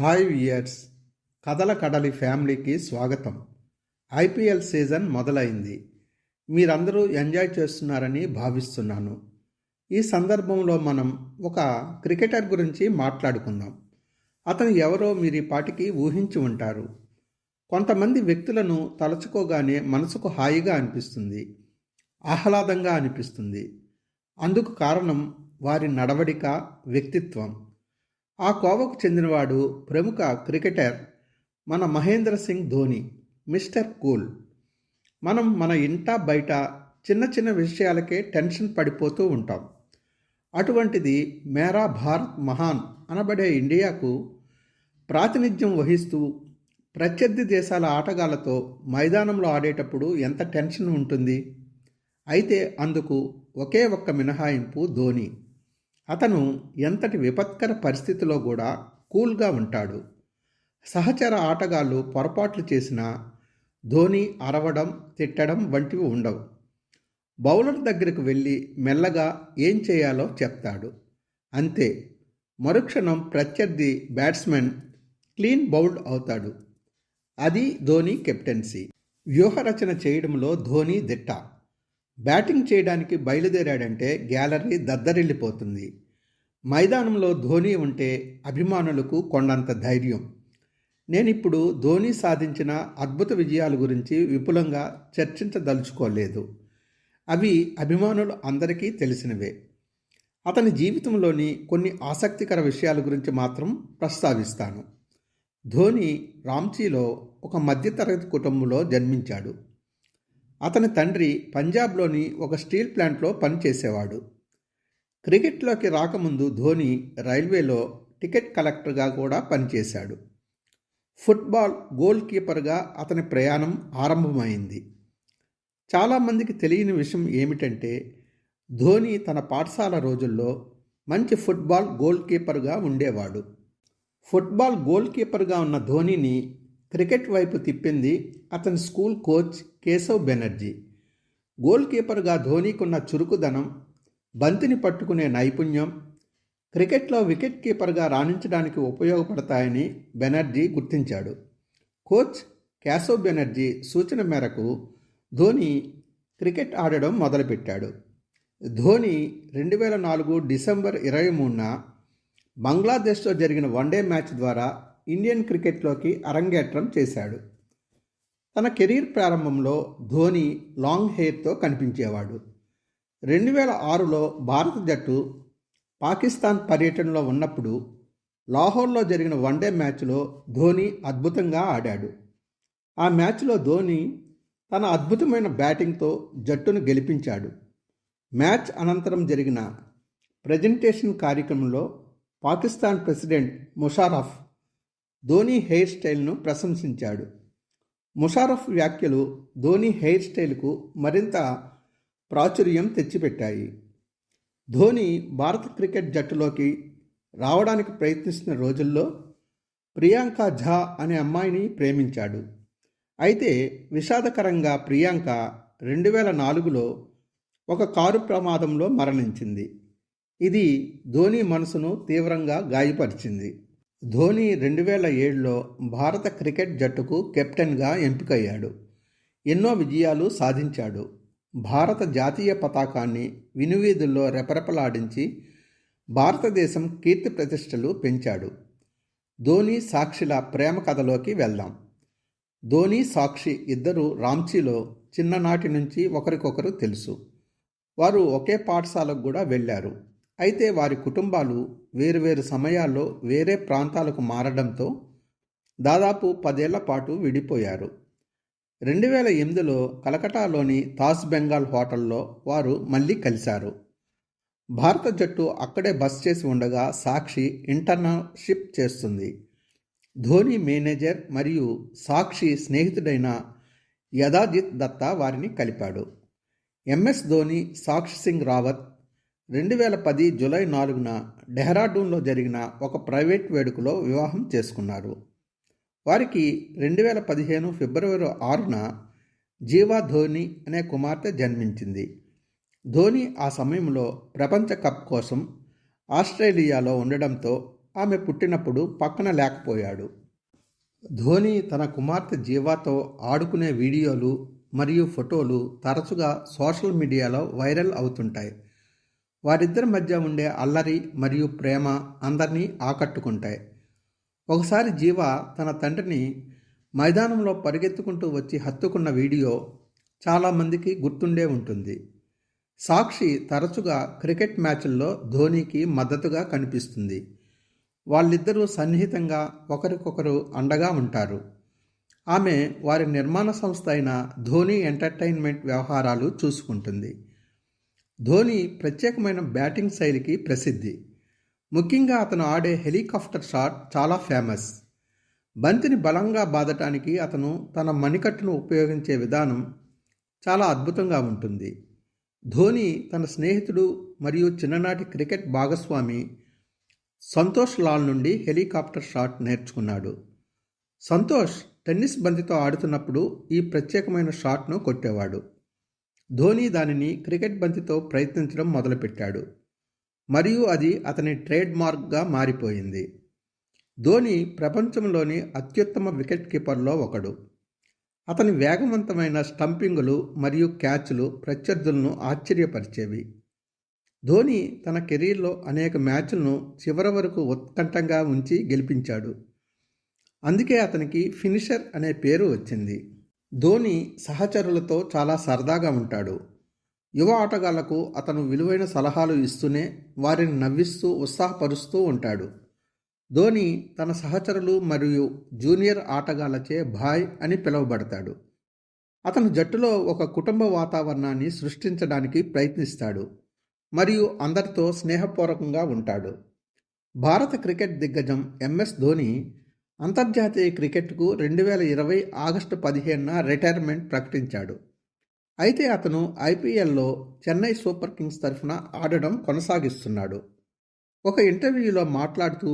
Hi viewers కథల కడలి ఫ్యామిలీకి స్వాగతం. ఐపీఎల్ సీజన్ మొదలైంది. మీరందరూ ఎంజాయ్ చేస్తున్నారని భావిస్తున్నాను. ఈ సందర్భంలో మనం ఒక క్రికెటర్ గురించి మాట్లాడుకుందాం. అతను ఎవరో మీరు ఈ పాటికి ఊహించి ఉంటారు. కొంతమంది వ్యక్తులను తలుచుకోగానే మనసుకు హాయిగా అనిపిస్తుంది. ఆహ్లాదంగా అనిపిస్తుంది. అందుకు కారణం వారి నడవడిక వ్యక్తిత్వం. ఆ కోవకు చెందినవాడు ప్రముఖ క్రికెటర్ మన మహేంద్ర సింగ్ ధోని మిస్టర్ కూల్. మనం మన ఇంట బయట చిన్న చిన్న విషయాలకే టెన్షన్ పడిపోతూ ఉంటాం. అటువంటిది మేరా భారత్ మహాన్ అనబడే ఇండియాకు ప్రాతినిధ్యం వహిస్తూ ప్రత్యర్థి దేశాల ఆటగాళ్ళతో మైదానంలో ఆడేటప్పుడు ఎంత టెన్షన్ ఉంటుంది? అయితే అందుకు ఒకే ఒక్క మినహాయింపు ధోని. అతను ఎంతటి విపత్కర పరిస్థితిలో కూడా కూల్గా ఉంటాడు. సహచర ఆటగాళ్ళు పొరపాట్లు చేసినా ధోని అరవడం తిట్టడం వంటివి ఉండవు. బౌలర్ దగ్గరకు వెళ్ళి మెల్లగా ఏం చేయాలో చెప్తాడు. అంతే. మరుక్షణం ప్రత్యర్థి బ్యాట్స్మెన్ క్లీన్ బౌల్డ్ అవుతాడు. అది ధోని కెప్టెన్సీ. వ్యూహరచన చేయడంలో ధోని దిట్ట. బ్యాటింగ్ చేయడానికి బయలుదేరాడంటే గ్యాలరీ దద్దరిల్లిపోతుంది. మైదానంలో ధోని ఉంటే అభిమానులకు కొండంత ధైర్యం. నేనిప్పుడు ధోని సాధించిన అద్భుత విజయాల గురించి విపులంగా చర్చించదలుచుకోలేదు. అవి అభిమానులు అందరికీ తెలిసినవే. అతని జీవితంలోని కొన్ని ఆసక్తికర విషయాల గురించి మాత్రం ప్రస్తావిస్తాను. ధోని రాంచీలో ఒక మధ్యతరగతి కుటుంబంలో జన్మించాడు. అతని తండ్రి పంజాబ్లోని ఒక స్టీల్ ప్లాంట్లో పనిచేసేవాడు. క్రికెట్లోకి రాకముందు ధోని రైల్వేలో టికెట్ కలెక్టర్గా కూడా పనిచేశాడు. ఫుట్బాల్ గోల్ కీపర్గా అతని ప్రయాణం ఆరంభమైంది. చాలామందికి తెలియని విషయం ఏమిటంటే ధోని తన పాఠశాల రోజుల్లో మంచి ఫుట్బాల్ గోల్ కీపర్గా ఉండేవాడు. ఫుట్బాల్ గోల్ కీపర్గా ఉన్న ధోనిని క్రికెట్ వైపు తిప్పింది అతని school coach Keshav Banerjee. Goal కీపర్గా ధోనీకున్న చురుకుదనం బంతిని పట్టుకునే నైపుణ్యం క్రికెట్లో వికెట్ కీపర్గా రాణించడానికి ఉపయోగపడతాయని బెనర్జీ గుర్తించాడు. కోచ్ కేశవ్ బెనర్జీ సూచన మేరకు ధోని క్రికెట్ ఆడడం మొదలుపెట్టాడు. ధోని రెండు వేల నాలుగు డిసెంబర్ ఇరవై మూడున బంగ్లాదేశ్తో జరిగిన వన్డే మ్యాచ్ ద్వారా ఇండియన్ క్రికెట్లోకి అరంగేట్రం చేశాడు. తన కెరీర్ ప్రారంభంలో ధోని లాంగ్ హెయిర్తో కనిపించేవాడు. రెండు వేల ఆరులో భారత జట్టు పాకిస్తాన్ పర్యటనలో ఉన్నప్పుడు లాహోర్లో జరిగిన వన్డే మ్యాచ్లో ధోని అద్భుతంగా ఆడాడు. ఆ మ్యాచ్లో ధోని తన అద్భుతమైన బ్యాటింగ్తో జట్టును గెలిపించాడు. మ్యాచ్ అనంతరం జరిగిన ప్రజెంటేషన్ కార్యక్రమంలో పాకిస్తాన్ ప్రెసిడెంట్ ముషారఫ్ ధోని హెయిర్ స్టైల్ను ప్రశంసించాడు. ముషారఫ్ వ్యాఖ్యలు ధోని హెయిర్ స్టైల్కు మరింత ప్రాచుర్యం తెచ్చిపెట్టాయి. ధోని భారత క్రికెట్ జట్టులోకి రావడానికి ప్రయత్నిస్తున్న రోజుల్లో ప్రియాంక ఝా అనే అమ్మాయిని ప్రేమించాడు. అయితే విషాదకరంగా ప్రియాంక రెండు వేల నాలుగులో ఒక కారు ప్రమాదంలో మరణించింది. ఇది ధోని మనసును తీవ్రంగా గాయపరిచింది. ధోని రెండు వేల ఏడులో భారత క్రికెట్ జట్టుకు కెప్టెన్గా ఎంపికయ్యాడు. ఎన్నో విజయాలు సాధించాడు. భారత జాతీయ పతాకాన్ని వినువీధుల్లో రెపరెపలాడించి భారతదేశం కీర్తి ప్రతిష్టలు పెంచాడు. ధోని సాక్షిల ప్రేమ కథలోకి వెళ్దాం. ధోని సాక్షి ఇద్దరు రాంచీలో చిన్ననాటి నుంచి ఒకరికొకరు తెలుసు. వారు ఒకే పాఠశాలకు కూడా వెళ్ళారు. అయితే వారి కుటుంబాలు వేరువేరు సమయాల్లో వేరే ప్రాంతాలకు మారడంతో దాదాపు పదేళ్ళ పాటు విడిపోయారు. రెండు వేల ఎనిమిదిలో కలకటాలోని తాజ్ బెంగాల్ హోటల్లో వారు మళ్ళీ కలిశారు. భారత జట్టు అక్కడే బస్ చేసి ఉండగా సాక్షి ఇంటర్నర్షిప్ చేస్తుంది. ధోని మేనేజర్ మరియు సాక్షి స్నేహితుడైన యదాజిత్ దత్తా వారిని కలిపాడు. ఎంఎస్ ధోని సాక్షి సింగ్ రావత్ రెండు వేల పది జూలై నాలుగున డెహ్రాడూన్లో జరిగిన ఒక ప్రైవేట్ వేడుకలో వివాహం చేసుకున్నారు. వారికి రెండు వేల పదిహేను ఫిబ్రవరి ఆరున జీవా ధోని అనే కుమార్తె జన్మించింది. ధోని ఆ సమయంలో ప్రపంచ కప్ కోసం ఆస్ట్రేలియాలో ఉండడంతో ఆమె పుట్టినప్పుడు పక్కన లేకపోయాడు. ధోని తన కుమార్తె జీవాతో ఆడుకునే వీడియోలు మరియు ఫోటోలు తరచుగా సోషల్ మీడియాలో వైరల్ అవుతుంటాయి. వారిద్దరి మధ్య ఉండే అల్లరి మరియు ప్రేమ అందరినీ ఆకట్టుకుంటాయి. ఒకసారి జీవ తన తండ్రిని మైదానంలో పరిగెత్తుకుంటూ వచ్చి హత్తుకున్న వీడియో చాలామందికి గుర్తుండే ఉంటుంది. సాక్షి తరచుగా క్రికెట్ మ్యాచ్ల్లో ధోనీకి మద్దతుగా కనిపిస్తుంది. వాళ్ళిద్దరూ సన్నిహితంగా ఒకరికొకరు అండగా ఉంటారు. ఆమె వారి నిర్మాణ సంస్థ అయిన ధోని ఎంటర్టైన్మెంట్ వ్యవహారాలు చూసుకుంటుంది. ధోని ప్రత్యేకమైన బ్యాటింగ్ శైలికి ప్రసిద్ధి. ముఖ్యంగా అతను ఆడే హెలికాప్టర్ షాట్ చాలా ఫేమస్. బంతిని బలంగా బాదటానికి అతను తన మణికట్టును ఉపయోగించే విధానం చాలా అద్భుతంగా ఉంటుంది. ధోని తన స్నేహితుడు మరియు చిన్ననాటి క్రికెట్ భాగస్వామి సంతోష్ లాల్ నుండి హెలికాప్టర్ షాట్ నేర్చుకున్నాడు. సంతోష్ టెన్నిస్ బంతితో ఆడుతున్నప్పుడు ఈ ప్రత్యేకమైన షాట్ను కొట్టేవాడు. ధోని దానిని క్రికెట్ బంతితో ప్రయత్నించడం మొదలుపెట్టాడు. మరియు అది అతని ట్రేడ్ మార్క్గా మారిపోయింది. ధోని ప్రపంచంలోని అత్యుత్తమ వికెట్ కీపర్లో ఒకడు. అతని వేగవంతమైన స్టంపింగులు మరియు క్యాచ్లు ప్రత్యర్థులను ఆశ్చర్యపరిచేవి. ధోని తన కెరీర్లో అనేక మ్యాచ్లను చివరి వరకు ఉత్కంఠంగా ఉంచి గెలిపించాడు. అందుకే అతనికి ఫినిషర్ అనే పేరు వచ్చింది. ధోని సహచరులతో చాలా సరదాగా ఉంటాడు. యువ ఆటగాళ్ళకు అతను విలువైన సలహాలు ఇస్తూనే వారిని నవ్విస్తూ ఉత్సాహపరుస్తూ ఉంటాడు. ధోని తన సహచరులు మరియు జూనియర్ ఆటగాళ్ళచే భాయ్ అని పిలువబడతాడు. అతను జట్టులో ఒక కుటుంబ వాతావరణాన్ని సృష్టించడానికి ప్రయత్నిస్తాడు మరియు అందరితో స్నేహపూర్వకంగా ఉంటాడు. భారత క్రికెట్ దిగ్గజం ఎంఎస్ ధోని అంతర్జాతీయ క్రికెట్కు రెండు వేల ఇరవై ఆగస్టు పదిహేనున రిటైర్మెంట్ ప్రకటించాడు. అయితే అతను ఐపీఎల్లో చెన్నై సూపర్ కింగ్స్ తరఫున ఆడడం కొనసాగిస్తున్నాడు. ఒక ఇంటర్వ్యూలో మాట్లాడుతూ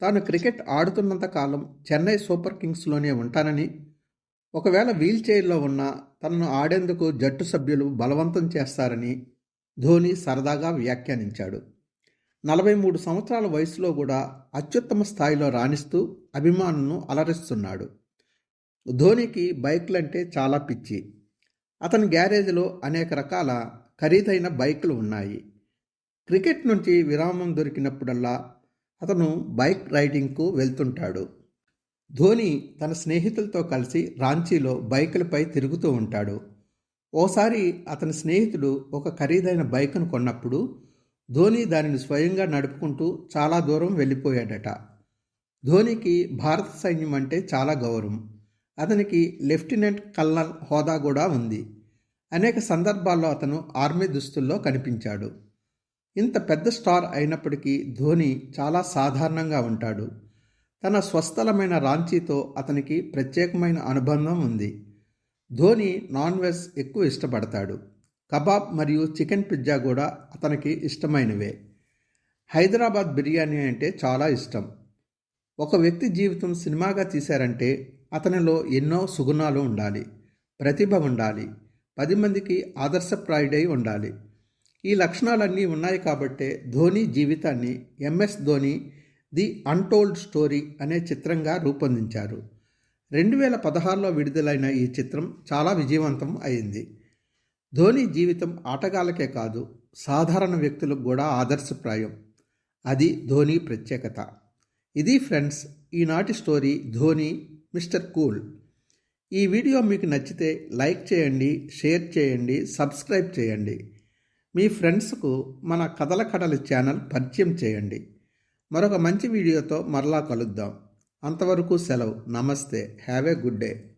తాను క్రికెట్ ఆడుతున్నంత కాలం చెన్నై సూపర్ కింగ్స్లోనే ఉంటానని ఒకవేళ వీల్ చైర్లో ఉన్న తనను ఆడేందుకు జట్టు సభ్యులు బలవంతం చేస్తారని ధోని సరదాగా వ్యాఖ్యానించాడు. నలభై మూడు సంవత్సరాల వయసులో కూడా అత్యుత్తమ స్థాయిలో రాణిస్తూ అభిమానులను అలరిస్తున్నాడు. ధోనికి బైక్లంటే చాలా పిచ్చి. అతని గ్యారేజ్లో అనేక రకాల ఖరీదైన బైకులు ఉన్నాయి. క్రికెట్ నుంచి విరామం దొరికినప్పుడల్లా అతను బైక్ రైడింగ్కు వెళ్తుంటాడు. ధోని తన స్నేహితులతో కలిసి రాంచీలో బైకులపై తిరుగుతూ ఉంటాడు. ఓసారి అతని స్నేహితుడు ఒక ఖరీదైన బైకును కొన్నప్పుడు ధోని దానిని స్వయంగా నడుపుకుంటూ చాలా దూరం వెళ్ళిపోయాడట. ధోనికి భారత సైన్యం అంటే చాలా గౌరవం. అతనికి లెఫ్టినెంట్ కల్నల్ హోదా కూడా ఉంది. అనేక సందర్భాల్లో అతను ఆర్మీ దుస్తుల్లో కనిపించాడు. ఇంత పెద్ద స్టార్ అయినప్పటికీ ధోని చాలా సాధారణంగా ఉంటాడు. తన స్వస్థలమైన రాంచీతో అతనికి ప్రత్యేకమైన అనుబంధం ఉంది. ధోని నాన్ వెజ్ ఎక్కువ ఇష్టపడతాడు. కబాబ్ మరియు చికెన్ పిజ్జా కూడా అతనికి ఇష్టమైనవే. హైదరాబాద్ బిర్యానీ అంటే చాలా ఇష్టం. ఒక వ్యక్తి జీవితం సినిమాగా తీశారంటే అతనిలో ఎన్నో సుగుణాలు ఉండాలి ప్రతిభ ఉండాలి పది మందికి ఆదర్శప్రాయుడై ఉండాలి. ఈ లక్షణాలన్నీ ఉన్నాయి కాబట్టే ధోని జీవితాన్ని MS Dhoni the untold story అనే చిత్రంగా రూపొందించారు. రెండు వేల పదహారులో విడుదలైన ఈ చిత్రం చాలా విజయవంతం అయింది. ధోని జీవితం ఆటగాళ్ళకే కాదు సాధారణ వ్యక్తులకు కూడా ఆదర్శప్రాయం. అది ధోని ప్రత్యేకత. ఇది ఫ్రెండ్స్ ఈనాటి స్టోరీ ధోని మిస్టర్ కూల్. ఈ వీడియో మీకు నచ్చితే లైక్ చేయండి షేర్ చేయండి సబ్స్క్రైబ్ చేయండి. మీ ఫ్రెండ్స్కు మన కథల కథల ఛానల్ పరిచయం చేయండి. మరొక మంచి వీడియోతో మరలా కలుద్దాం. అంతవరకు సెలవు. నమస్తే. Have a good day.